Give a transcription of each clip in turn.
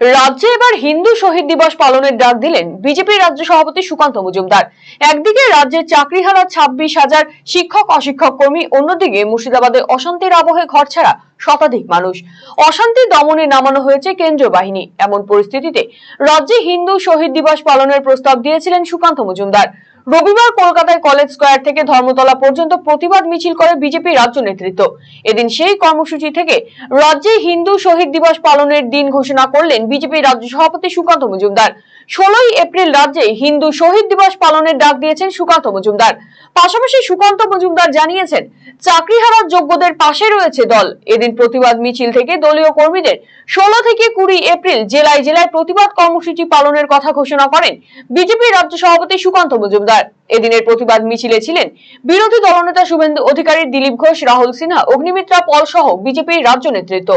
রাজ্যে এবার হিন্দু শহীদ দিবস পালনের ডাক দিলেন বিজেপির রাজ্য সভাপতি সুকান্ত মজুমদার। একদিকে রাজ্যের চাকরিহারা ছাব্বিশ হাজার শিক্ষক, অশিক্ষক কর্মী, অন্যদিকে মুর্শিদাবাদে অশান্তির আবহে ঘর ছাড়া শতাধিক মানুষ। অশান্তি দমনে নামানো হয়েছে কেন্দ্রীয় বাহিনী। এমন পরিস্থিতিতে রাজ্যে হিন্দু শহীদ দিবস পালনের প্রস্তাব দিয়েছিলেন সুকান্ত মজুমদার। রবিবার কলকাতায় কলেজ স্কয়ার থেকে ধর্মতলা পর্যন্ত প্রতিবাদ মিছিল করে বিজেপি রাজ্য নেতৃত্ব। এদিন সেই কর্মসূচি থেকে রাজ্যে হিন্দু শহীদ দিবস পালনের দিন ঘোষণা করলেন বিজেপি রাজ্য সভাপতি সুকান্ত মজুমদার। ষোলোই এপ্রিল রাজ্যে হিন্দু শহীদ দিবস পালনের ডাক দিয়েছেন সুকান্ত মজুমদার। পাশাপাশি সুকান্ত মজুমদার জানিয়েছেন, চাকরি হারার যোগ্যদের পাশে রয়েছে দল। এদিন প্রতিবাদ মিছিল থেকে দলীয় কর্মীদের ষোলো থেকে কুড়ি এপ্রিল জেলায় জেলায় প্রতিবাদ কর্মসূচি পালনের কথা ঘোষণা করেন বিজেপি রাজ্য সভাপতি সুকান্ত মজুমদার। এদিনের প্রতিবাদ মিছিলে ছিলেন বিরোধী দলনেতা শুভেন্দু অধিকারী, দিলীপ ঘোষ, রাহুল সিনহা, অগ্নিমিত্রা পল সহ বিজেপির রাজ্য নেতৃত্ব।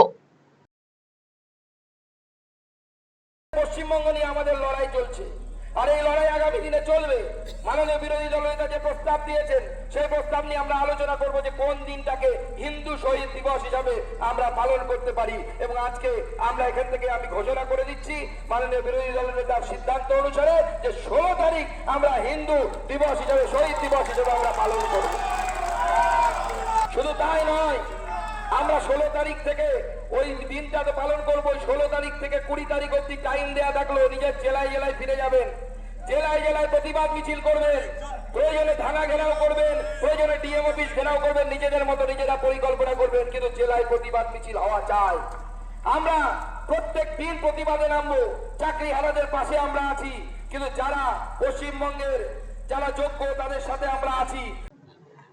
পশ্চিমবঙ্গ নিয়ে আমাদের লড়াই চলছে। আর এই লড়াই আগামী দিনে চলবে। মাননীয় বিরোধী দলনেতা যে প্রস্তাব দিয়েছেন, সেই প্রস্তাব নিয়ে আমরা আলোচনা করব যে কোন দিনটাকে হিন্দু শহীদ দিবস হিসাবে আমরা পালন করতে পারি। এবং আজকে আমরা এখান থেকে আমি ঘোষণা করে দিচ্ছি, মাননীয় বিরোধী দলনেতার সিদ্ধান্ত অনুসারে যে ষোলো তারিখ আমরা হিন্দু দিবস হিসাবে, শহীদ দিবস হিসাবে আমরা পালন করব। শুধু তাই নয়, আমরা ষোলো তারিখ থেকে ওই দিনটাতে পালন করব ষোলো তারিখ থেকে কুড়ি তারিখ অব্দি টাইম দেয়া থাকল, নিজের জেলায় জেলায় ফিরে যাবেন। জেলায় জেলায় প্রতিবাদ মিছিল করবেন প্রয়োজনে থানা ঘেরাও করবেন, প্রয়োজনে ডিএম অফিস ঘেরাও করবেন, নিজেদের মতো নিজেরা পরিকল্পনা করবেন, কিন্তু জেলায় প্রতিবাদ মিছিল হওয়া চাই। আমরা প্রত্যেক দিন প্রতিবাদে নামবো চাকরি হারাদের পাশে আমরা আছি, কিন্তু যারা পশ্চিমবঙ্গের যারা যোগ্য তাদের সাথে আমরা আছি।